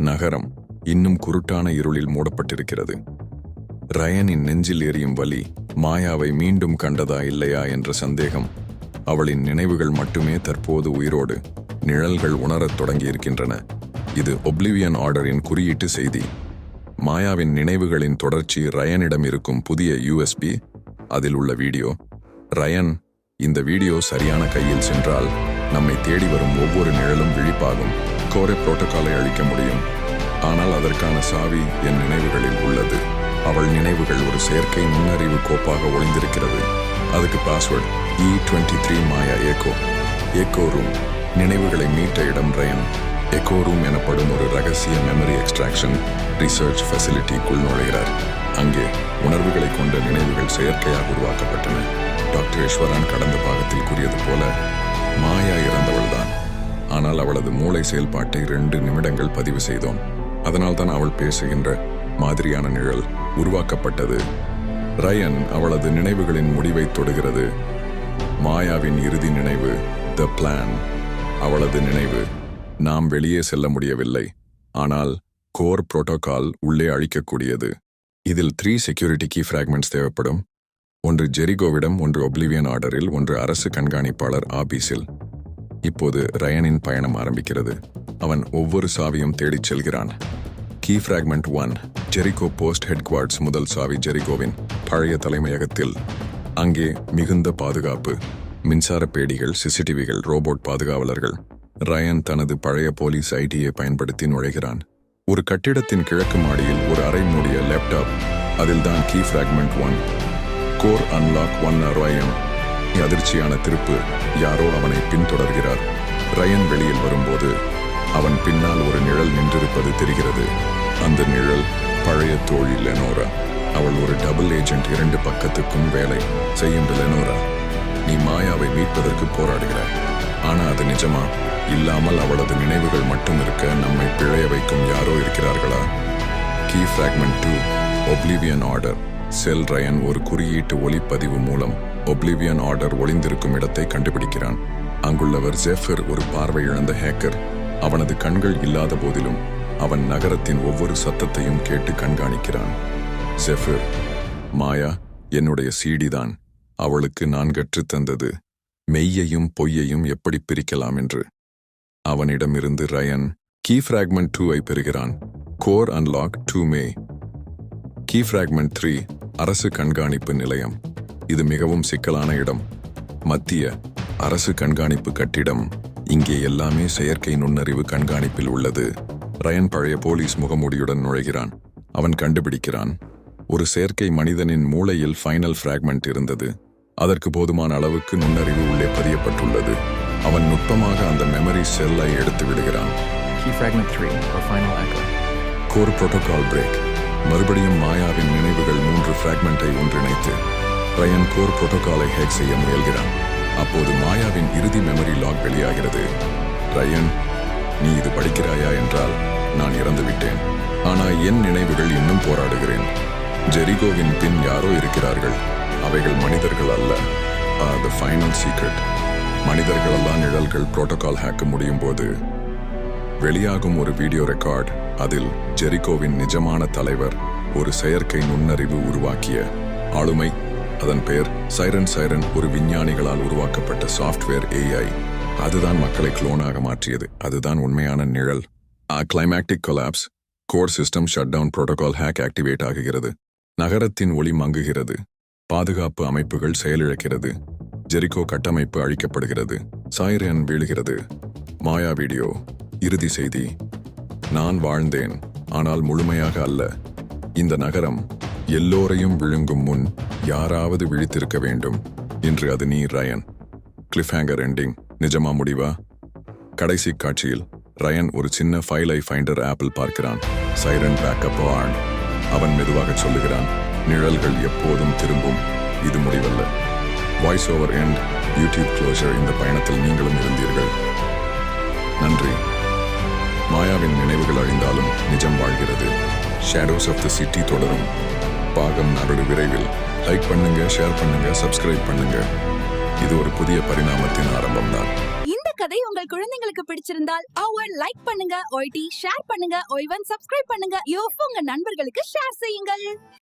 நகரம் இன்னும் குருட்டான இருளில் மூடப்பட்டிருக்கிறது. ரயனின் நெஞ்சில் எரியும் வலி மாயாவை மீண்டும் கண்டதா இல்லையா என்ற சந்தேகம் அவளின் நினைவுகள் மட்டுமே தற்போது உயிரோடு நிழல்கள் உணரத் தொடங்கியிருக்கின்றன. இது ஒப்ளிவியன் ஆர்டரின் குறியீட்டு செய்தி. மாயாவின் நினைவுகளின் தொடர்ச்சி ரயனிடம் இருக்கும் புதிய யூஎஸ்பி அதில் உள்ள வீடியோ. ரயன் இந்த வீடியோ சரியான கையில் சென்றால் நம்மை தேடி வரும் ஒவ்வொரு நிழலும் விழிப்பாகும். கோரே புரோட்டோகாலை அழிக்க முடியும். ஆனால் அதற்கான சாவி என் நினைவுகளில் உள்ளது. அவள் நினைவுகள் ஒரு செயற்கை நுண்ணறிவு கோப்பாக ஒளிந்திருக்கிறது. அதுக்கு password E twenty three Maya echo echo room நினைவுகளை மீட்ட இடம் ரயன் எக்கோ ரூம் எனப்படும் ஒரு ரகசிய மெமரி எக்ஸ்ட்ராக்ஷன் ரிசர்ச் ஃபெசிலிட்டிக்குள் நுழைகிறார். அங்கே உணர்வுகளை கொண்ட நினைவுகள் செயற்கையாக உருவாக்கப்பட்டன. டாக்டர் ஈஸ்வரன் கடந்த பாகத்தில் கூறியது போல மாயா இறந்தவள்தான் ஆனால் அவளது மூளை செயல்பாட்டை ரெண்டு நிமிடங்கள் பதிவு செய்தோம். அதனால்தான் அவள் பேசுகின்ற மாதிரியான நிழல் உருவாக்கப்பட்டது. ரயன் அவளது நினைவுகளின் முடிவை தொடுகிறது. மாயாவின் இறுதி நினைவு த பிளான் அவளது நினைவு நாம் வெளியே செல்ல முடியவில்லை. ஆனால் கோர் புரோட்டோகால் உள்ளே அழிக்கக்கூடியது. இதில் த்ரீ செக்யூரிட்டி கீ ஃப்ராக்மெண்ட்ஸ் தேவைப்படும். ஒன்று ஜெரிகோவிடம் ஒன்று ஒப்ளிவியன் ஆர்டரில் ஒன்று அரசு கண்காணிப்பாளர் ஆபீஸில். இப்போது ரயனின் பயணம் ஆரம்பிக்கிறது. அவன் ஒவ்வொரு சாவியும் தேடிச் செல்கிறான். Key fragment one Jericho post headquarters முதல் சாவி ஜெரிகோவின் பழைய தலைமையகத்தில். அங்கே மிகுந்த பாதுகாப்பு மின்சார பேடிகள் சிசிடிவிகள் ரோபோட் பாதுகாவலர்கள். ரயன் தனது பழைய போலீஸ் ஐடியை பயன்படுத்தி நுழைகிறான். ஒரு கட்டிடத்தின் கிழக்கு மாடியில் ஒரு அறை மூடிய லேப்டாப் அதில்தான் key fragment one. Core unlock one Ryan அதிர்ச்சியான திருப்பு யாரோ அவனை பின்தொடர்கிறார்? ரயன் வெளியில் வரும்போது அவன் பின்னால் ஒரு நிழல் நின்றிருப்பது தெரிகிறது. அந்த நிழல் பழைய தோழி லெனோரா. அவள் ஒரு டபுள் ஏஜென்ட் இரண்டு பக்கத்துக்கும் வேலை செய்யும் லெனோரா. நீ மாயாவை மீட்பதற்கு போராடுகிறாய். ஆனா அது நிஜமா? இல்லாமல் அவளது நினைவுகள் மட்டும் இருக்க நம்மை பிழைய வைக்கும் யாரோ இருக்கிறார்களா? Key fragment two oblivion order cell Ryan ஒரு குறியீட்டு ஒளிப்பதிவு மூலம் ஒப்ளிவியன் ஆர்டர் ஒளிந்திருக்கும் இடத்தை கண்டுபிடிக்கிறான். அங்குள்ளவர் ஜெஃபர் ஒரு பார்வை இழந்த ஹேக்கர் அவனது கண்கள் இல்லாத போதிலும் அவன் நகரத்தின் ஒவ்வொரு சத்தத்தையும் கேட்டு கண்காணிக்கிறான். ஜெஃபர் மாயா என்னுடைய சீடிதான் அவளுக்கு நான் கற்றுத் தந்தது. மெய்யையும் பொய்யையும் எப்படி பிரிக்கலாம் என்று. அவனிடமிருந்து ரயன் கீ ஃப்ராக்மெண்ட் டூவை பெறுகிறான். கோர் அன்லாக் டூ மே கீ ஃப்ராக்மெண்ட் த்ரீ அரசு கண்காணிப்பு நிலையம். இது மிகவும் சிக்கலான இடம். மத்திய அரசு கண்காணிப்பு கட்டிடம் இங்கே எல்லாமே செயற்கை நுண்ணறிவு கண்காணிப்பில் உள்ளது. ரயன் பழைய போலீஸ் முகமூடியுடன் நுழைகிறான். அவன் கண்டுபிடிக்கிறான். ஒரு செயற்கை மனிதனின் மூளையில் ஃபைனல் ஃப்ராக்மெண்ட் இருந்தது. அதற்கு போதுமான அளவுக்கு நுண்ணறிவு உள்ளே பதியப்பட்டுள்ளது. அவன் நுட்பமாக அந்த மெமரி செல்லை எடுத்து விடுகிறான். Key fragment 3, or final echo. Core protocol break மறுபடியும் மாயாவின் நினைவுகள் மூன்று ஃப்ராக்மெண்ட்டை ஒன்றிணைத்து ரயன் கோர் புரோட்டோகாலை ஹேக் செய்ய முயல்கிறான். அப்போது மாயாவின் இறுதி மெமரி லாக் வெளியாகிறது. ரயன் நீ இது படிக்கிறாயா என்றால் நான் இறந்து விட்டேன். என் நினைவுகள் இன்னும் போராடுகிறேன். ஜெரிகோவின் பின் யாரோ இருக்கிறார்கள். அவைகள் மனிதர்கள் அல்ல. The final secret மனிதர்களெல்லாம் Nizhalgal protocol ஹேக்க முடியும் போது. வெளியாகும் ஒரு வீடியோ ரெக்கார்ட். அதில் ஜெரிகோவின் நிஜமான தலைவர் ஒரு செயற்கை நுண்ணறிவு உருவாக்கிய ஆளுமை அதன் பெயர் சைரன் சைரன் ஒரு விஞ்ஞானிகளால் உருவாக்கப்பட்ட சாஃப்ட்வேர் ஏஐ அதுதான் மக்களை குளோனாக மாற்றியது. அதுதான் உண்மையான நிழல். Climactic collapse core system shut down protocol hack activate ஆகுகிறது. நகரத்தின் ஒளி மங்குகிறது. பாதுகாப்பு அமைப்புகள் செயலிழக்கிறது. ஜெரிகோ கட்டமைப்பு அழிக்கப்படுகிறது. சைரன் வீழுகிறது. Maya video. இறுதி செய்தி. நான் வாழ்ந்தேன். ஆனால் முழுமையாக அல்ல. இந்த நகரம் எல்லோரையும் விழுங்கும் முன் யாராவது விழித்திருக்க வேண்டும். இன்று அது நீ ரயன். கிளிஃப்ஹேங்கர் எண்டிங் நிஜமா முடிவா? கடைசி காட்சியில் ரயன் ஒரு சின்ன ஃபைலை ஃபைண்டர் ஆப்பிள் பார்க்கிறான். சைரன் பேக்கப் ஆன் அவன் மெதுவாக சொல்லுகிறான் நிழல்கள் எப்போதும் திரும்பும். இது முடிவல்ல. Voice over end YouTube closure இந்த பயணத்தில் நீங்களும் இருந்தீர்கள். நன்றி. மாயாவின் நினைவுகள் அழிந்தாலும் நிஜம் வாழ்கிறது. ஷேடோஸ் ஆஃப் த சிட்டி தொடரும். பாகம் நாளோடு விரைவில். லைக் பண்ணுங்க ஷேர் பண்ணுங்க சப்ஸ்கிரைப் பண்ணுங்க. இது ஒரு புதிய பரிணாமத்தின் ஆரம்பம் தான் இந்த கதை உங்கள் குழந்தைங்களுக்கு பிடிச்சிருந்தால் அவர் லைக் பண்ணுங்க ஒய்டி ஷேர் பண்ணுங்க ஒய்வன் சப்ஸ்கிரைப் பண்ணுங்க யோஃப் உங்க நண்பர்களுக்கு ஷேர் செய்யுங்கள்.